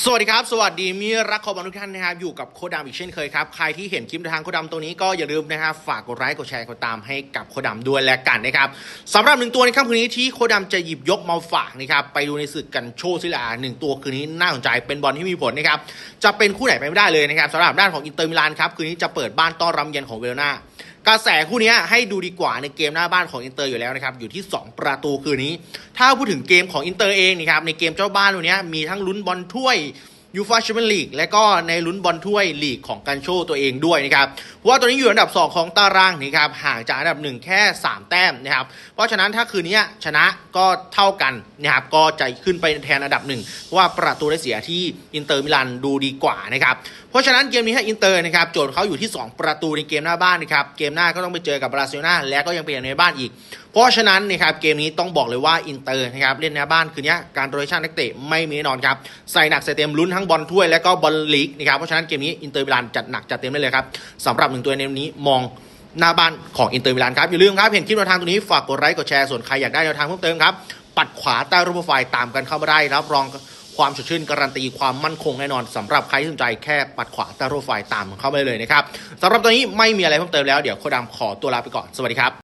สวัสดีครับ สวัสดีมีรักขอบอลทุกท่านนะครับ อยู่กับโคดามอีกเช่นเคยครับ ใครที่เห็นคลิปทางโคดามตัวนี้ก็อย่าลืมนะครับ ฝากกดไลค์ กดแชร์ กดตามให้กับโคดามด้วยและกันนะครับสำหรับหนึ่งตัวในค่ำคืนนี้ที่โคดามจะหยิบยกมาฝากนะครับ ไปดูในศึกกันโชว์ซิลาหนึ่งตัวคืนนี้น่าสนใจเป็นบอลที่มีผลนะครับ จะเป็นคู่ไหนไปไม่ได้เลยนะครับสำหรับด้านของอินเตอร์มิลานครับ คืนนี้จะเปิดบ้านต้อนรับเยือนของเวโรนา กระแสคู่นี้ให้ดูดีกว่าในเกมหน้าบ้านของอินเตอร์อยู่แล้วนะครับอยู่ที่ 2 ประตูคืนนี้ ถ้าพูดถึงเกมของอินเตอร์เองนะครับในเกมเจ้าบ้านวันนี้มีทั้งลุ้นบอลถ้วย ยูฟาแชมเปี้ยนลีกและก็ในลุ้นบอลถ้วยลีกของกันโชตัวเองด้วยนะครับว่าตัวนี้อยู่อันดับ 2 ของตารางนะครับห่างจากอันดับ 1 แค่ 3 แต้มนะครับเพราะฉะนั้นถ้าคืนนี้ชนะก็เท่ากันนะครับก็จะขึ้นไปแทนอันดับหนึ่งเพราะว่าประตูได้เสียที่อินเตอร์มิลานดูดีกว่านะครับเพราะฉะนั้นเกมนี้ให้อินเตอร์นะครับโจทย์เขาอยู่ที่ 2 ประตูในเกมหน้าบ้านนะครับเกมหน้าก็ต้องไปเจอกับบราซิลนาและก็ยังเป็นในบ้านอีก เพราะฉะนั้นนะครับเกมนี้ต้องบอกเลยว่าอินเตอร์นะครับเล่นในบ้านคืนนี้การโรเชันนักเตะไม่มีแน่นอนครับใส่หนักใส่เต็มลุ้นทั้งบอลถ้วยและก็บอลลีกนะครับเพราะฉะนั้นเกมนี้อินเตอร์มิลานจัดหนักจัดเต็มได้เลยครับสำหรับหนึ่งตัวในวันนี้มองหน้าบ้านของอินเตอร์มิลานครับอย่าลืมครับเห็นคลิปแนวทางตัวนี้ฝากกดไลค์กดแชร์ส่วนใครอยากได้แนวทางเพิ่มเติมครับปัดขวาใต้รูปโปรไฟล์ตามกันเข้ามาได้รับรองความสดชื่นการันตีความมั่นคงแน่นอนสำหรับใครที่สนใจแค่ปัดขวาใต้รูปโปรไฟล์ตามเข้ามาได้เลยนะครับสำหรับตัวนี้ไม่มีอะไรเพิ่มเติมแล้วเดี๋ยวโคดามขอตัวลาไปก่อนสวัสดีครับ